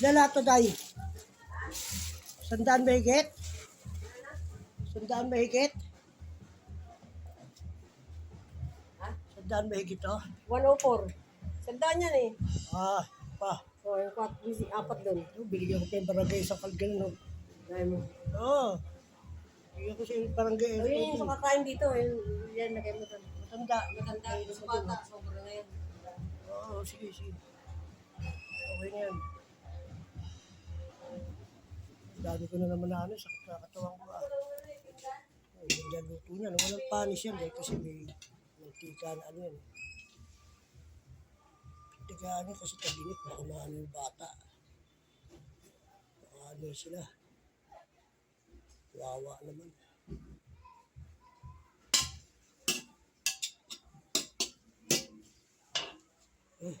Lalato day. Sandaan mahigit? Sandaan mahigit? Ha? Sandaan mahigit oh. 104. Sandaan yan eh. Ah, pa. So, yung kwat, yung apat doon. Oh, binigyan ko pa yung barangay sa Kalgan no. Dahil mo. Oo. Oh. Bigyan ko sa barangay. So, yun yung sa kakain dito. Yun, yan, lagay mo doon. Matanda. Matanda, yung. Sobra na yan. Oo, sige, sige. Okay Dami ko na naman na ano, sakit na katawan ko ah. Ay, yung luto niya. No, walang panis yan dahil kasi may mantika na ano yan. Tigaan niya kasi tabinit, baka maano yung bata. Baka ano sila. Wawa naman. Eh.